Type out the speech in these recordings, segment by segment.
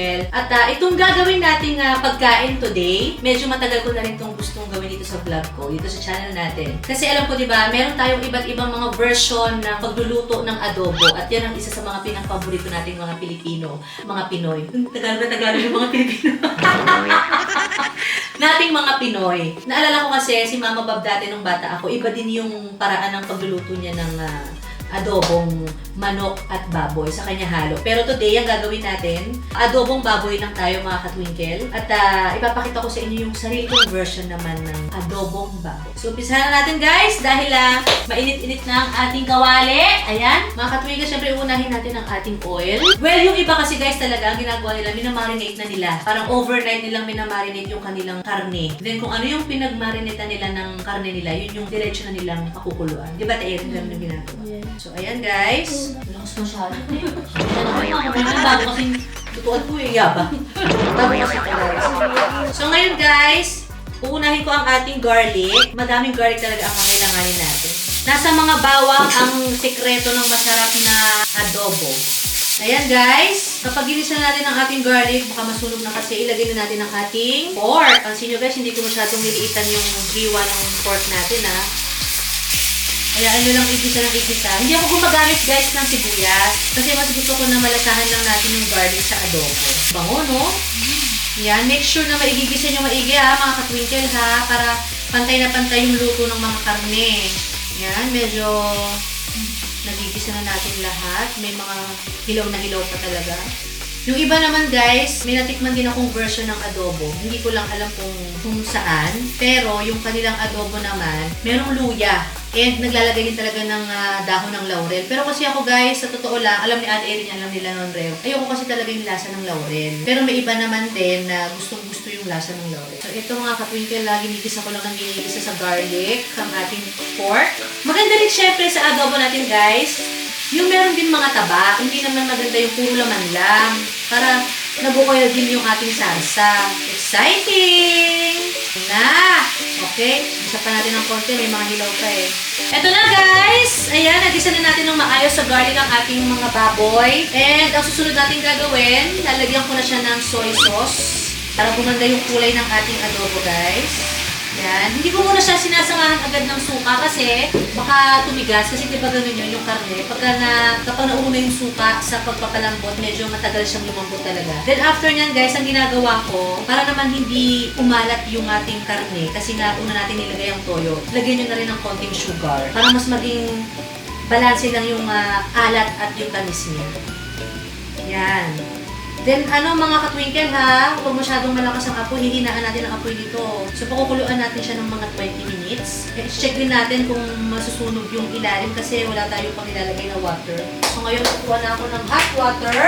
katwinkle. At ah, itong gagawin nating ah, pagkain today, medyo matagal ko na rin itong gustong gawin dito sa vlog ko, dito sa channel natin. Kasi alam ko, di ba, meron tayong iba't ibang mga version ng pagluluto ng adobo. At yan ang isa sa mga pinang-paborito nating mga Pilipino, mga Pinoy. Tagalog na Tagalog yung mga Pilipino. nating mga Pinoy. Naalala ko kasi si Mama Bob dati nung bata ako, iba din yung paraan ng pagluluto niya ng ah, adobong manok at baboy sa kanya halo. Pero today, ang gagawin natin, adobong baboy lang tayo mga katwinkle. At ah, ipapakita ko sa inyo yung sarili kong version naman ng adobong baboy. So, umpisahan na natin guys dahil ah, mainit-init na ang ating kawali. Ayan, mga katwinkle, syempre unahin natin ang ating oil. Well, yung iba kasi guys talaga, ang ginagawa nila, minamarinate na nila. Parang overnight nilang minamarinate yung kanilang karne. Then kung ano yung pinagmarinate nila ng karne nila, yun yung diretso na nilang pakukuluan. Di ba, Tair? Ganun yung ginagawa. So, ayan guys. Lakas masyado. Ano bago kasing tutuan ko eh, yaba. Bago kasi ako guys. So ngayon guys, uunahin ko ang ating garlic. Madaming garlic talaga ang kakailanganin natin. Nasa mga bawang ang sekreto ng masarap na adobo. Ayan guys, kapag ginisa natin ang ating garlic, baka masunog na kasi ilagay na natin ang ating pork. Pansin nyo guys, hindi ko masyadong niliitan yung giwa ng pork natin ha. Kaya ano lang igisa ng igisa. Hindi ako gumagamit guys ng sibuyas. Kasi mas gusto ko na malasahan lang natin yung garlic sa adobo. Bango, no? Yan, make sure na maigigisa nyo maigi ha, mga katwinkle ha, para pantay na pantay yung luto ng mga karne. Yan, medyo nagigisa na natin lahat. May mga hilaw na hilaw pa talaga. Yung iba naman guys, may natikman din akong version ng adobo. Hindi ko lang alam kung, kung saan. Pero yung kanilang adobo naman, merong luya. And naglalagay din talaga ng ah, dahon ng laurel. Pero kasi ako guys, sa totoo lang, alam ni Ate Erin, alam nila ng Rev. Ayoko kasi talaga yung lasa ng laurel. Pero may iba naman din na gustong gusto yung lasa ng laurel. So ito mga katwinkle, lagi nigisa ko lang ng ginigisa sa garlic, ang ating pork. Maganda rin syempre sa adobo natin guys, yung meron din mga taba, hindi naman maganda yung puro laman lang. Para nabukoy din yung ating sarsa. Exciting! Na! Okay, isa pa natin ng konti, may mga hilaw pa eh. Eto na guys! Ayan, nagisa na natin ng maayos sa garlic ang ating mga baboy. And ang susunod natin gagawin, lalagyan ko na siya ng soy sauce. Para gumanda yung kulay ng ating adobo guys. Yan. Hindi ko muna siya sinasamahan agad ng suka kasi baka tumigas kasi di ba ganun yun yung karne. Pagka na, kapag nauna yung suka sa pagpapalambot, medyo matagal siyang lumambot talaga. Then after nyan guys, ang ginagawa ko, para naman hindi umalat yung ating karne, kasi nga una natin nilagay ang toyo, lagyan nyo na rin ng konting sugar para mas maging balanse lang yung ah, alat at yung tamis niya. Yan. Then, ano mga katwinkle ha, huwag masyadong malakas ang apoy, hihinaan natin ang apoy dito. So, pakukuluan natin siya ng mga 20 minutes. Eh, check din natin kung masusunog yung ilalim kasi wala tayong pang ilalagay na water. So, ngayon, kukuha na ako ng hot water.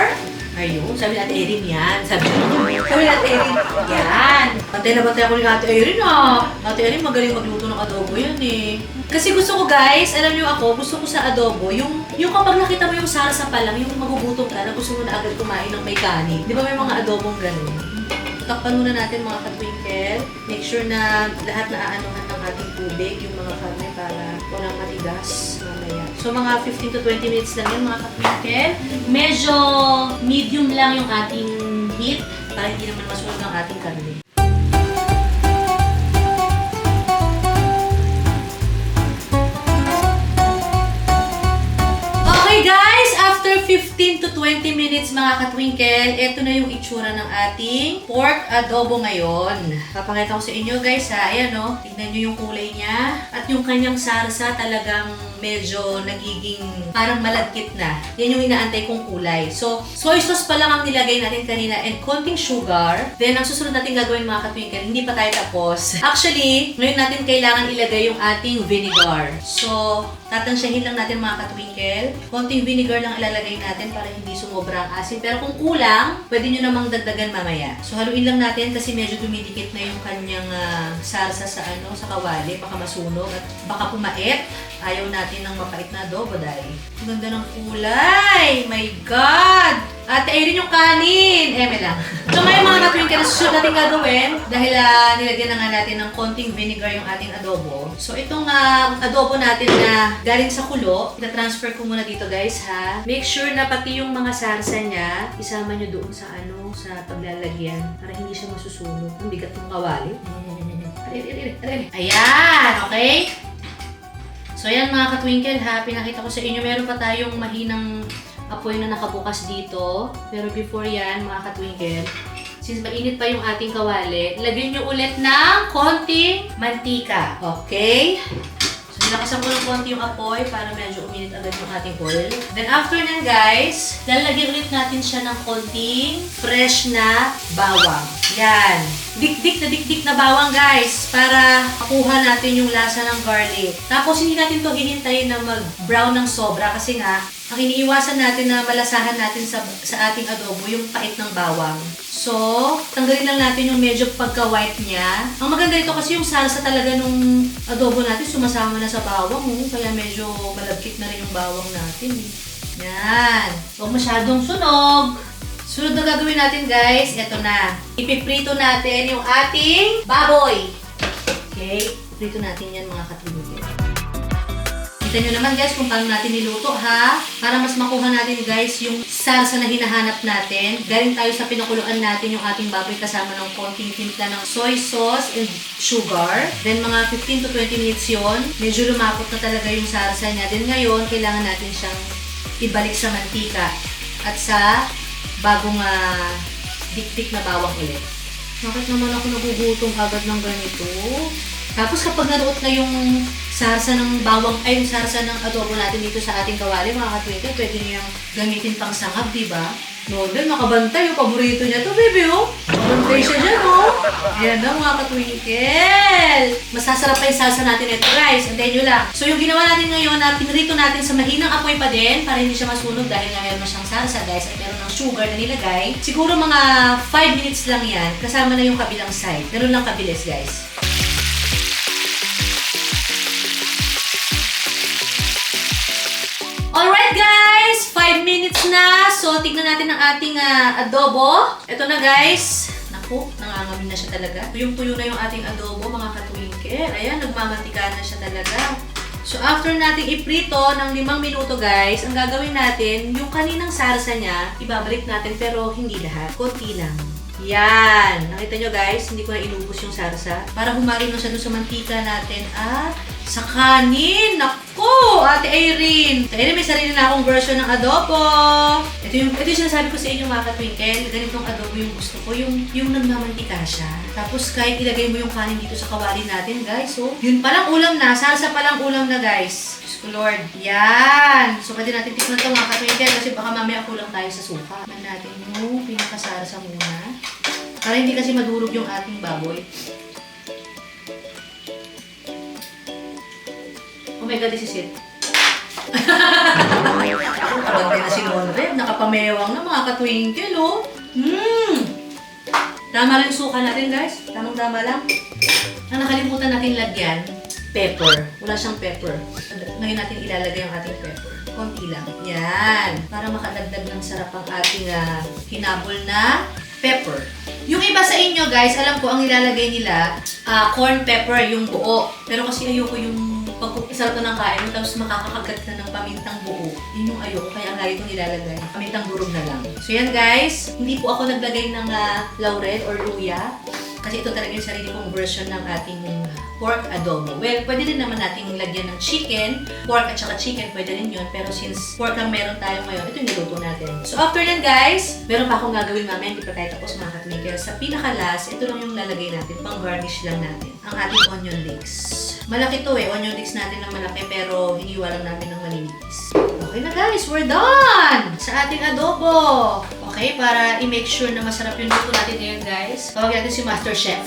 Ayun, sabi natin Erin yan. Sabi sabi natin Erin, yan. Bantay na bantay ako ni Ate Erin ah. Ate Erin magaling magluto ng adobo yan eh. Kasi gusto ko guys, alam niyo ako, gusto ko sa adobo, yung yung kapag nakita mo yung sarsa pa lang, yung magugutom ka na gusto mo na agad kumain ng may kanin. Di ba may mga adobong ganun? Takpan muna natin mga katwinkle. Make sure na lahat na aanuhan ng ating tubig, yung mga karne para walang matigas mamaya. So mga 15 to 20 minutes lang yun mga katwinkle. Medyo medium lang yung ating heat para hindi naman masunog ang ating karne. Okay guys, after 15 to 20 minutes mga katwinkle, ito na yung itsura ng ating pork adobo ngayon. Papakita ko sa inyo guys ha, ayan o, tignan nyo yung kulay niya. At yung kanyang sarsa talagang medyo nagiging parang malagkit na. Yan yung inaantay kong kulay. So, soy sauce pa lang ang nilagay natin kanina and konting sugar. Then, ang susunod natin gagawin mga katwinkle, hindi pa tayo tapos. Actually, ngayon natin kailangan ilagay yung ating vinegar. So, tatansyahin lang natin mga katwinkle. Konting vinegar lang ilalagay natin para hindi sumobra ang asin. Pero kung kulang, pwede nyo namang dagdagan mamaya. So, haluin lang natin kasi medyo dumidikit na yung kanyang ah, sarsa sa ano sa kawali. Baka masunog at baka pumait. Ayaw natin ng mapait na adobo dahil. Ang ganda ng kulay! My God! At ayun yung kanin. Eme lang. So ngayon mga katwinkle, susunod natin gagawin dahil ah, nilagyan na nga natin ng konting vinegar yung ating adobo. So itong ah, adobo natin na galing sa kulo, ina-transfer ko muna dito guys ha. Make sure na pati yung mga sarsa niya, isama nyo doon sa ano, sa paglalagyan para hindi siya masusunog. Ang bigat ng kawali. Aray. Ayan, okay? So ayan mga katwinkle ha, pinakita ko sa inyo, meron pa tayong mahinang apoy na nakabukas dito. Pero before yan, mga katwinkle, since mainit pa yung ating kawali, lagyan nyo ulit ng konting mantika. Okay? So nilakasan ko ng konti yung apoy para medyo uminit agad yung ating oil. Then after nan guys, lalagyan ulit natin siya ng konting fresh na bawang. Yan. Dik-dik na dik-dik na bawang guys para makuha natin yung lasa ng garlic. Tapos hindi natin to hihintayin na mag-brown ng sobra kasi nga ang iniiwasan natin na malasahan natin sa, sa ating adobo yung pait ng bawang. So, tanggalin lang natin yung medyo pagka-white niya. Ang maganda ito kasi yung salsa talaga nung adobo natin sumasama na sa bawang. Oh, kaya medyo malagkit na rin yung bawang natin. eh. Yan. Huwag masyadong sunog. Sunod na gagawin natin guys, ito na. Ipiprito natin yung ating baboy. Okay? Prito natin yan mga katulogin. Kita nyo naman guys kung paano natin niluto ha. Para mas makuha natin guys yung salsa na hinahanap natin. Galing tayo sa pinakuluan natin yung ating baboy kasama ng konting timpla ng soy sauce and sugar. Then mga 15 to 20 minutes yon Medyo lumapot na talaga yung salsa niya. Then ngayon, kailangan natin siyang ibalik sa mantika at sa bagong ah, dik-dik na bawang ulit. Bakit naman ako nagugutom agad ng ganito? Tapos kapag naruot na yung sarsa ng bawang, ay yung sarsa ng adobo natin dito sa ating kawali, mga katwinkle, pwede niyo yung gamitin pang sangab, di ba? Noodle, nakabantay, yung paborito niya to, baby, oh. Nakabantay siya dyan, oh. Yan na, mga katwinkle. Masasarap pa yung salsa natin ito, guys. Antayin nyo lang. So, yung ginawa natin ngayon na pinrito natin sa mahinang apoy pa din para hindi siya masunog dahil nga meron na siyang salsa, guys, at meron sugar na nilagay. Siguro mga 5 minutes lang yan, kasama na yung kabilang side. Ganun lang kabilis, guys. Alright guys, 5 minutes na. So, tignan natin ang ating ah, adobo. Ito na guys. Naku, nangangamin na siya talaga. Tuyong-tuyo na yung ating adobo, mga katwinkle. Ayan, nagmamantika na siya talaga. So, after nating iprito ng limang minuto guys, ang gagawin natin, yung kaninang sarsa niya, ibabalik natin pero hindi lahat. Konti lang. Yan. Nakita nyo guys, hindi ko na inubos yung sarsa. Para humalo na siya doon sa mantika natin at sa kanin. Naku! Ate Irene! Ayun, may sarili na akong version ng adobo. Ito yung, ito yung sinasabi ko sa inyo mga katwinkle. Ganitong adobo yung gusto ko. Yung, yung nagmamantika siya. Tapos kahit ilagay mo yung kanin dito sa kawali natin guys. So, yun palang ulam na. Sarsa palang ulam na guys. Diyos ko Lord. Yan! So, pwede natin tikman ito mga katwinkle kasi baka mamaya kulang tayo sa suka. Man natin yung pinakasarsa muna. Para hindi kasi madurog yung ating baboy. My God, this is it. Kabantay na si Monred. Nakapamewang na mga katwinkle, oh. Mmm! Tama yung suka natin, guys. Tamang-tama lang. Ang nakalimutan natin lagyan, pepper. Wala siyang pepper. Ngayon natin ilalagay ang ating pepper. Konti lang. Yan. Para makadagdag ng sarap ang ating ah, hinabol na pepper. Yung iba sa inyo, guys, alam ko ang nilalagay nila, ah, corn pepper, yung buo. Pero kasi ayoko yung pag isa to ng kain mo, tapos makakakagat ka ng pamintang buo. Yun yung ayoko, kaya ang lagi ko nilalagay. Pamintang durog na lang. So yan guys, hindi po ako naglagay ng ah, laurel or luya. Kasi ito talaga yung sarili kong version ng ating pork adobo. Well, pwede din naman nating lagyan ng chicken, pork at saka chicken, pwede rin yun. Pero since pork lang meron tayo ngayon, ito yung niluto natin. So after yan guys, meron pa akong gagawin mamaya, hindi pa tayo tapos mga katwinkel. Sa pinakalas, ito lang yung lalagay natin, pang garnish lang natin. Ang ating onion leeks. Malaki to eh, onion leeks natin ng malaki pero hiniwa lang natin ng maninipis. Okay na guys, we're done! Sa ating adobo. Okay, para i-make sure na masarap yung luto natin ngayon guys. Tawag natin si Master Chef.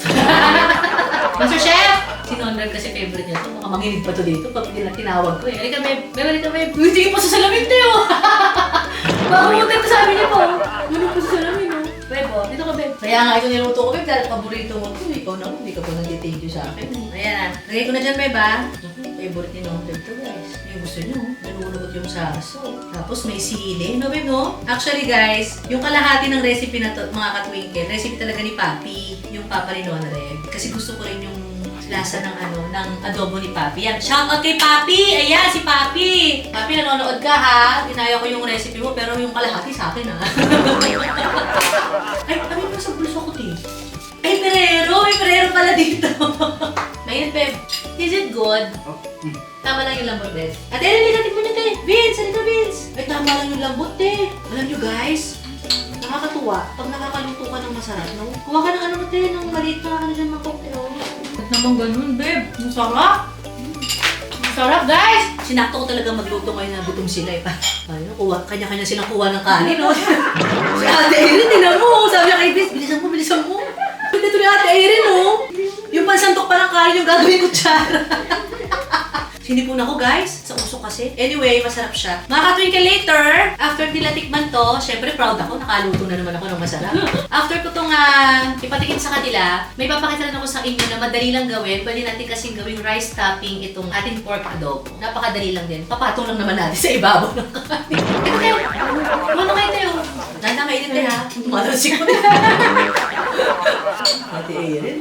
Master Chef! Si Nonrad kasi favorite niya to. Mga manginig pa to dito pag nila tinawag ko eh. Halika, babe. Babe, halika, babe. Uy, tingin pa sa salamin, Teo. Makamutin ko sabi niya po. Ganun po sa salamin, Kaya nga ito niluto ko, babe. Dahil paborito mo ito. Ikaw na, hindi ka pa nag-thank you sa akin. Ayan na. Lagay ko na dyan, babe, ah. Naku, Favorite ni Noted to guys. Yung gusto nyo, nalulunod yung saso. Tapos may sili. No, babe, no? Actually guys, yung kalahati ng recipe na to, mga katwinkle, recipe talaga ni Papi, yung Papa ni Nonred. Kasi gusto ko rin yung lasa ng ano, ng adobo ni Papi. Yan, shout out kay Papi! Ayan, si Papi! Papi, nanonood ka ha? Ginaya ko yung recipe mo, pero yung kalahati sa akin ha. Ay, ano yung sa bulso ko, Ti? Ay, Ferrero! May Ferrero pala dito. Ngayon, Pep, is it good? Tama lang yung lambot, Bes. Ate, Ellen, ligatin mo niyo, te. Vince, halika, Vince. Ay, tama lang yung lambot, te. Alam niyo, guys, nakakatuwa. Pag nakakaluto ka ng masarap, no? Kuha ka ng ano mo, te, ng maliit na ano dyan, mga cocktail. Ba't naman ganun, babe? Ang sarap. Ang sarap, guys! Sinakto ko talaga magluto ngayon na gutom sila eh. Ano, kuha, kanya-kanya silang kuha ng kanin, no? si Ate Erin, tinan mo. Sabi niya kay Vince, bilisan mo, bilisan mo. Dito ni Ate Erin, no? Yung pansantok pa ng kanin yung gagawin ko tsara. Sinipon ako guys, kasi. Anyway, masarap siya. Mga katwinkle later, after nila tikman to, syempre proud ako, nakaluto na naman ako ng masarap. After ko itong ipatikin sa kanila, may papakita rin ako sa inyo na madali lang gawin. Pwede natin kasing gawing rice topping itong ating pork adobo. Napakadali lang din. Papatong lang naman natin sa ibabaw ng kanin. Ito tayo. Ano kayo tayo? Ganda mainit tayo ha. Malasik ko na. Ate Erin?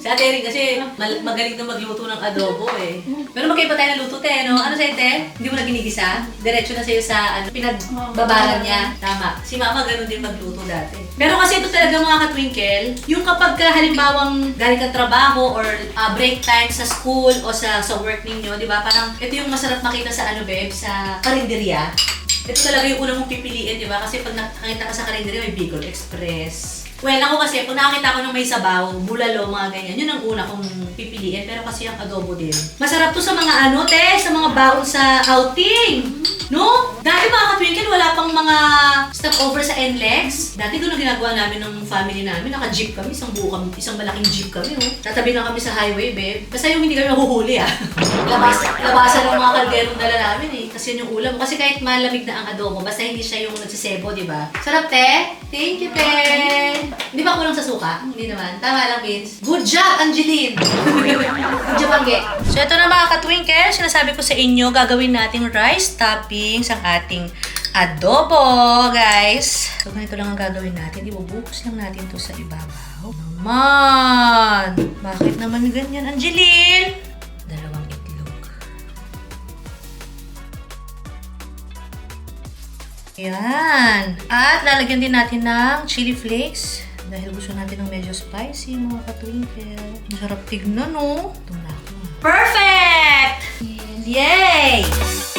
Si Ate Erin kasi magaling na magluto ng adobo eh. Pero magkaiba tayo ng luto, te, no? Ano sa'yo, te? Hindi mo na ginigisa? Diretso na sa'yo sa ano, pinagbabaran niya. Tama. Si Mama ganun din magluto dati. Pero kasi ito talaga mga katwinkle, yung kapag ka halimbawang galing ka trabaho or ah, break time sa school o sa sa work ninyo, di ba? Parang ito yung masarap makita sa ano, babe, sa karinderya. Ito talaga yung unang mong pipiliin, di ba? Kasi pag nakakita ka sa karinderya, may Bicol Express. Well, ako kasi, kung nakakita ko ng may sabaw, bulalo, mga ganyan, yun ang una kong pipiliin. Pero kasi yung adobo din. Masarap to sa mga ano, te, sa mga baon sa outing. No? Dati mga katwinkle, wala pang mga stopover sa NLEX. Dati doon ang ginagawa namin ng family namin. Naka-jeep kami, isang buo kami, isang malaking jeep kami. Oh. Tatabi lang kami sa highway, babe. Basta yung hindi kami mahuhuli, ah. Labas, labasan ng mga kalderong dala namin, eh. Kasi yun yung ulam. Kasi kahit malamig na ang adobo, basta hindi siya yung nagsisebo, di ba? Sarap, te. Thank you, te. Hindi ba kulang sa suka? Hindi naman. Tama lang, Vince. Good job, Angeline! Good job, Angge. So, ito na mga katwinkle. Sinasabi ko sa inyo, gagawin natin rice toppings ang ating adobo, guys. So, ganito lang ang gagawin natin. Ibubuhos lang natin to sa ibabaw. Naman! Bakit naman ganyan, Angeline? Yan. At lalagyan din natin ng chili flakes. Dahil gusto natin ng medyo spicy, mga katwinkle. Masarap tignan, no? Ito na ako. Perfect! And yes!